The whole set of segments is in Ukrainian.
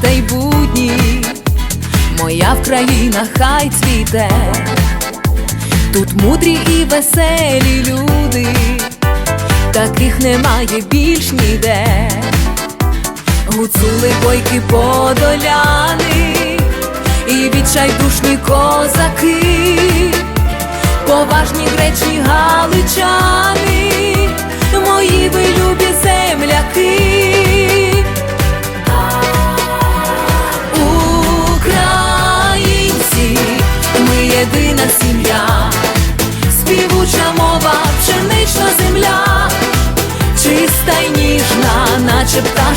та й будні, моя Вкраїна хай цвіте, тут мудрі і веселі люди, таких немає більш ніде. Гуцули бойки подоляни. І відчайдушні козаки,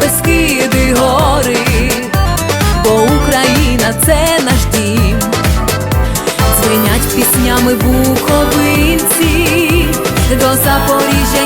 Бескиди, гори, бо Україна це наш дім. звинять піснями буковинці, до Запоріжжя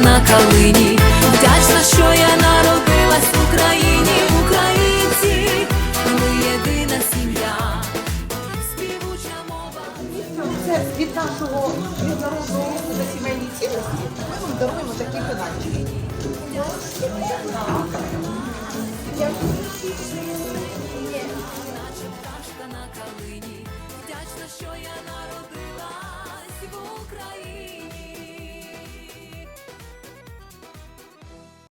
на калині. Вдячна, що я народилась в Україні, українці, ми єдина сім'я, співуча мова. Це від нашого міжнародного року сімейні цінності. Ми вам даруємо такі пенальті.